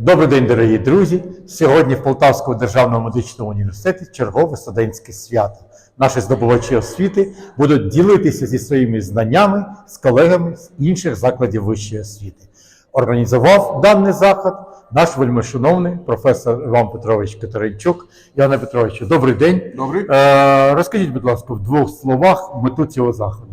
Добрий день, дорогі друзі! Сьогодні в Полтавському державному медичному університеті чергове студентське свято. Наші здобувачі освіти будуть ділитися зі своїми знаннями з колегами з інших закладів вищої освіти. Організував даний заход наш вельмишановний професор Іван Петрович Катеринчук. Іване Петровичу, добрий день. Добрий. Е, розкажіть, будь ласка, в двох словах мету цього заходу.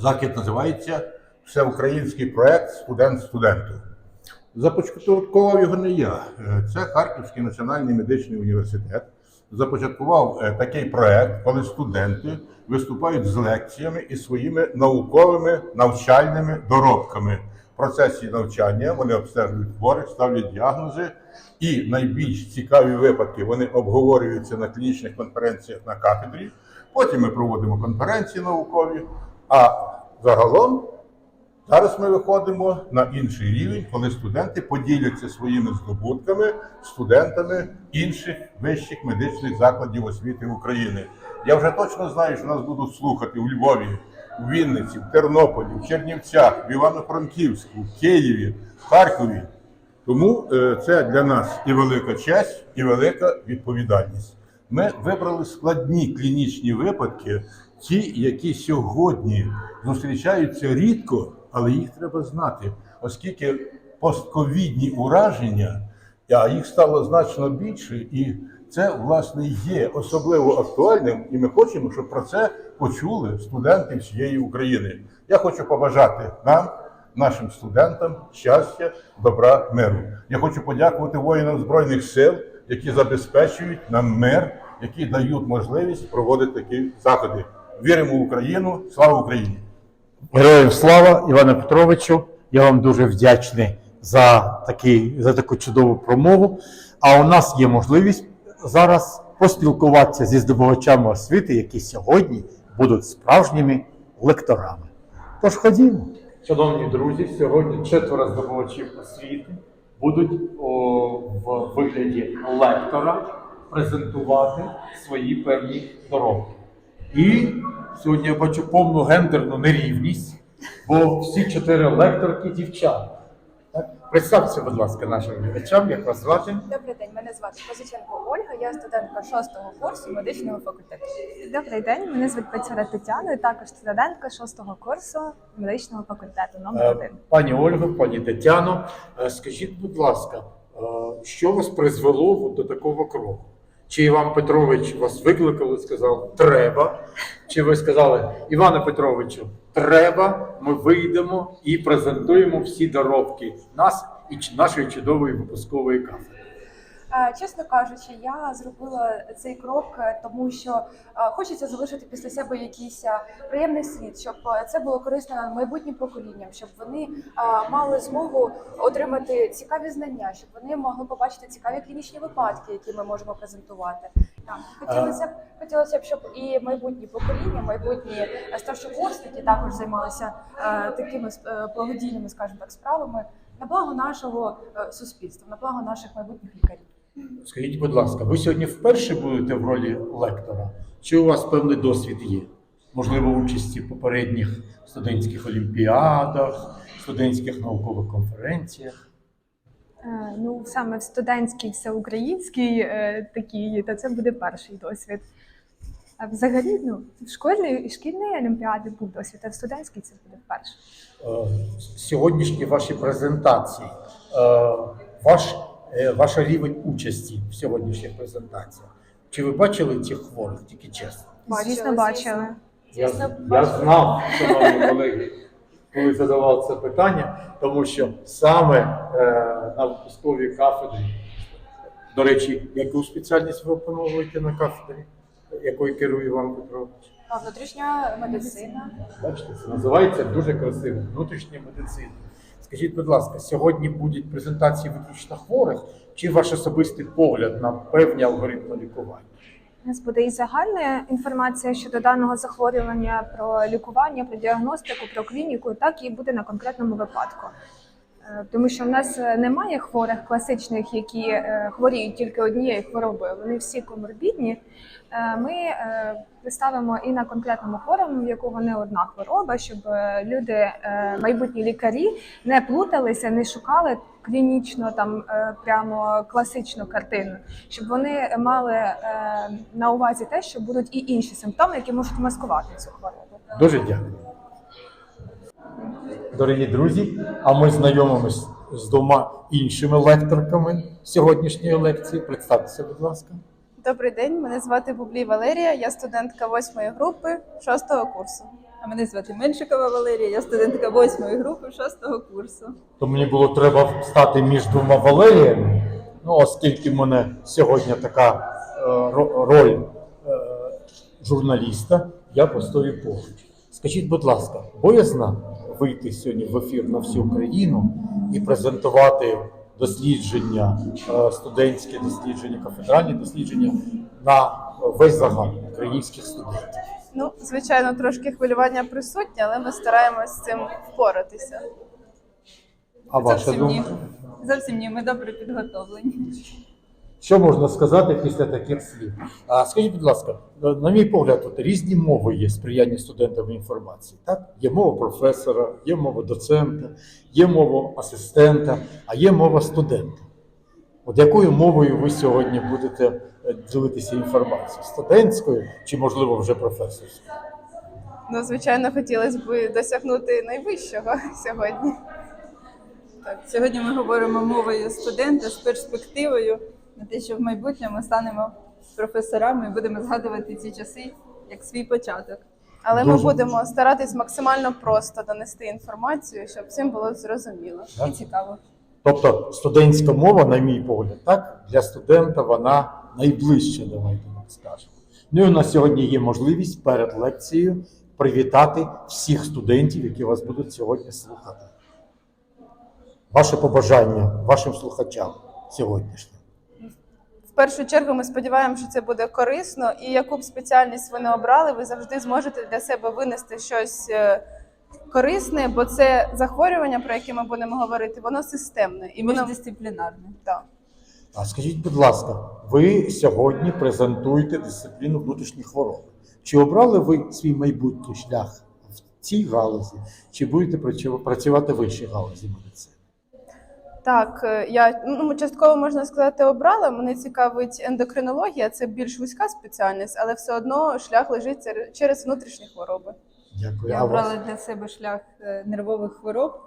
Захід називається Всеукраїнський проект Студент студенту. Започаткував його не я. Е, Це Харківський національний медичний університет. Започаткував е, такий проект, коли студенти виступають з лекціями і своїми науковими навчальними доробками. В процесі навчання вони обстежують хворих, ставлять діагнози, і найбільш цікаві випадки вони обговорюються на клінічних конференціях на кафедрі. Потім ми проводимо конференції наукові. А загалом зараз ми виходимо на інший рівень, коли студенти поділяться своїми здобутками студентами інших вищих медичних закладів освіти України. Я вже точно знаю, що нас будуть слухати у Львові, у Вінниці, в Тернополі, в Чернівцях, в Івано-Франківську, в Києві, в Харкові. Тому е, це для нас і велика честь, і велика відповідальність. Ми вибрали складні клінічні випадки, ті, які сьогодні зустрічаються рідко, але їх треба знати, оскільки постковідні ураження, а їх стало значно більше, і це власне є особливо актуальним. І ми хочемо, щоб про це почули студенти всієї України. Я хочу побажати нам нашим студентам щастя, добра, миру. Я хочу подякувати воїнам Збройних сил, які забезпечують нам мир, які дають можливість проводити такі заходи. Віримо в Україну! Слава Україні! Героям слава Іване Петровичу. Я вам дуже вдячний за, такий, за таку чудову промову. А у нас є можливість зараз поспілкуватися зі здобувачами освіти, які сьогодні будуть справжніми лекторами. Тож ходімо. Шановні друзі, сьогодні четверо здобувачів освіти будуть о, в вигляді лектора презентувати свої певні доробки. І сьогодні я бачу повну гендерну нерівність, бо всі чотири лекторки дівчата. Представте, будь ласка, нашим глядачам, як вас звати. Добрий день, мене звати Козиченко Ольга, я студентка шостого курсу медичного факультету. Добрий день, мене звуть Пецьора Тетяна, і також студентка шостого курсу медичного факультету номер Е, один. Пані Ольго, пані Тетяно, е, скажіть, будь ласка, е, що вас призвело до такого кроку? Чи Іван Петрович вас викликав і сказав треба? Чи ви сказали Іване Петровичу, треба, ми вийдемо і презентуємо всі доробки нас і нашої чудової випускової кафедри? Чесно кажучи, я зробила цей крок, е, тому що е, хочеться залишити після себе якийсь е, приємний слід, щоб це було корисно майбутнім поколінням, щоб вони мали змогу отримати цікаві знання, щоб вони могли побачити цікаві клінічні випадки, які ми можемо презентувати. Хотілося б хотілося б, щоб і майбутні покоління, майбутні старшокурсники також займалися такими благодійними, скажімо так, справами на благо нашого суспільства, на благо наших майбутніх лікарів. Скажіть, будь ласка, ви сьогодні вперше будете в ролі лектора? Чи у вас певний досвід є? Можливо, участі в попередніх студентських олімпіадах, студентських наукових конференціях? Е, Ну, саме в студентській всеукраїнській е, такій, то це буде перший досвід. А взагалі, ну, в школьній і шкільній олімпіаді був досвід, а в студентській це буде вперше. Е, Сьогоднішні ваші презентації, е, ваш, ваш рівень участі в сьогоднішніх презентаціях. Чи ви бачили цих хворих, тільки чесно? Звісно, бачили. Я, я знав, шановні колеги, коли задавав це питання, тому що саме е, на випусковій кафедрі, до речі, яку спеціальність ви опановуєте на кафедрі, якою керує Іван Петрович? А внутрішня медицина. Бачите, це називається дуже красиво внутрішня медицина. Скажіть, будь ласка, сьогодні будуть презентації виключно хворих, чи ваш особистий погляд на певні алгоритми лікування? У нас буде і загальна інформація щодо даного захворювання про лікування, про діагностику, про клініку, так і буде на конкретному випадку. Е, Тому що в нас е, немає хворих класичних, які е, хворіють тільки однією хворобою. Вони всі коморбідні. Ми представимо і на конкретному хворому, в якого не одна хвороба, щоб люди, майбутні лікарі, не плуталися, не шукали клінічно там прямо класичну картину, щоб вони мали на увазі те, що будуть і інші симптоми, які можуть маскувати цю хворобу. Дуже дякую. Дорогі друзі, а ми знайомимось з двома іншими лекторками сьогоднішньої лекції. Представтеся, будь ласка. Добрий день, мене звати Бублій Валерія, я студентка восьмої групи шостого курсу. А мене звати Меншикова Валерія, я студентка восьмої групи шостого курсу. То мені було треба стати між двома Валеріями. Ну, оскільки в мене сьогодні така е, роль е, журналіста, я постою поруч. Скажіть, будь ласка, боязна вийти сьогодні в ефір на всю Україну і презентувати дослідження, е, студентське дослідження, кафедральні дослідження на весь загал українських студентів? Ну, звичайно, трошки хвилювання присутнє, але ми стараємось з цим впоратися. А ваша думка? Зовсім ні, ми добре підготовлені. Що можна сказати після таких слів? А скажіть, будь ласка, на мій погляд, тут різні мови є сприяння студентам інформації. Так? Є мова професора, є мова доцента, є мова асистента, а є мова студента. От якою мовою ви сьогодні будете е, ділитися інформацією? Студентською чи, можливо, вже професорською? Ну, звичайно, хотілося б досягнути найвищого сьогодні. Так, сьогодні ми говоримо мовою студента з перспективою на те, що в майбутньому станемо професорами і будемо згадувати ці часи як свій початок. Але ми Дуже. будемо старатись максимально просто донести інформацію, щоб всім було зрозуміло. Так? І цікаво. Тобто студентська мова, на мій погляд, так, для студента вона найближча, давайте так скажемо. Ну і у нас сьогодні є можливість перед лекцією привітати всіх студентів, які вас будуть сьогодні слухати. Ваше побажання вашим слухачам сьогоднішнім. Першу чергу ми сподіваємося, що це буде корисно, і яку б спеціальність ви не обрали, ви завжди зможете для себе винести щось е, корисне, бо це захворювання, про яке ми будемо говорити, воно системне І воно міждисциплінарне. так. А скажіть, будь ласка, ви сьогодні презентуєте дисципліну внутрішні хвороби. Чи обрали ви свій майбутній шлях в цій галузі, чи будете працю- працювати в іншій галузі медицини? Так, е, я ну частково можна сказати, обрала. Мене цікавить ендокринологія, це більш вузька спеціальність, але все одно шлях лежить через внутрішні хвороби. Дякую. Я обрала для себе шлях е, нервових хвороб,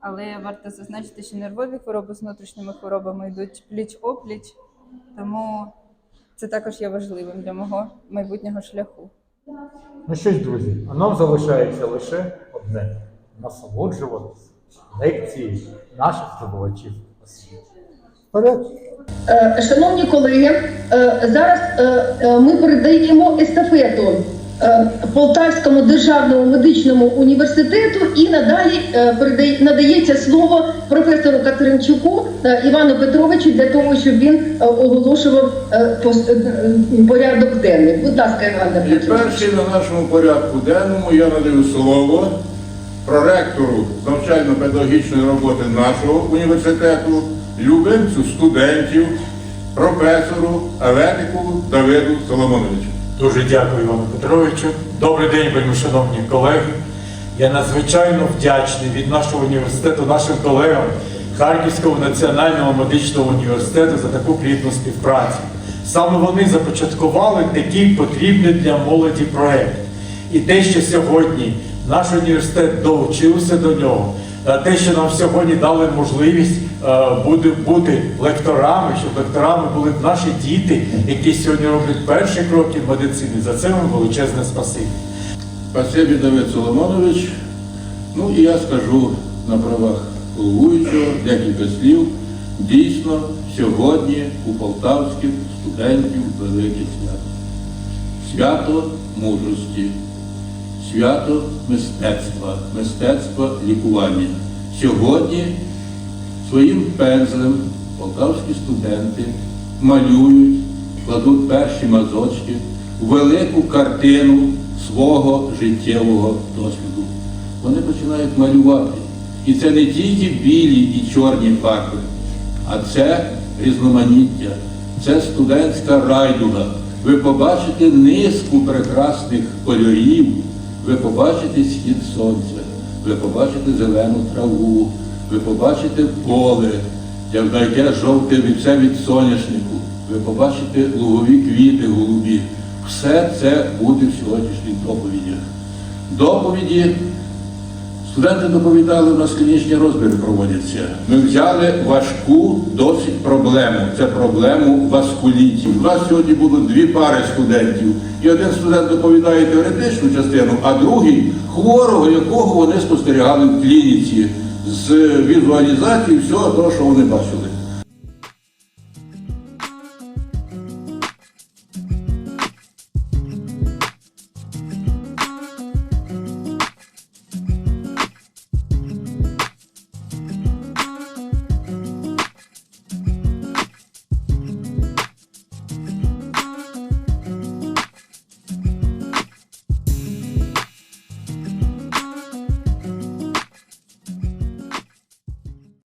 але варто зазначити, що нервові хвороби з внутрішніми хворобами йдуть пліч-опліч, тому це також є важливим для мого майбутнього шляху. Ну що ж, друзі, а нам залишається лише одне насолоджуватися лекцією наших здобувачів освіти. Вперед! Е, Шановні колеги, е, зараз е, ми передаємо естафету Полтавському державному медичному університету і надалі надається слово професору Катеринчуку Івану Петровичу для того, щоб він оголошував порядок денний. Будь ласка, Іван І перший на нашому порядку денному я надаю слово проректору навчально-педагогічної роботи нашого університету, любимцю студентів, професору Авенику Давиду Соломоновичу. Дуже дякую Івану Петровичу. Добрий день, вельми шановні колеги. Я надзвичайно вдячний від нашого університету, нашим колегам Харківського національного медичного університету за таку плідну співпрацю. Саме вони започаткували такий потрібний для молоді проект. І те, що сьогодні наш університет долучився до нього, е, те, що нам сьогодні дали можливість е, бути, бути лекторами, щоб лекторами були наші діти, які сьогодні роблять перші кроки в медицині. За це вам величезне спасибі. Спасибі Давид Соломонович. Ну і я скажу на правах головуючого декілька слів. Дійсно, сьогодні у полтавських студентів велике свято. Свято мудрості, свято мистецтва, мистецтва лікування. Сьогодні своїм пензлем полтавські студенти малюють, кладуть перші мазочки в велику картину свого життєвого досвіду. Вони починають малювати. І це не тільки білі і чорні фарби, а це різноманіття, це студентська райдуга. Ви побачите низку прекрасних кольорів, ви побачите схід сонця, ви побачите зелену траву, ви побачите поле, яке жовте віце від соняшнику, ви побачите лугові квіти голубі. Все це буде в сьогоднішніх доповідях. Доповіді Студенти доповідали, у нас клінічні розбіри проводяться. Ми взяли важку досить проблему. Це проблему васкулітів. У нас сьогодні було дві пари студентів. І один студент доповідає теоретичну частину, а другий хворого, якого вони спостерігали в клініці з візуалізацією всього того, що вони бачили.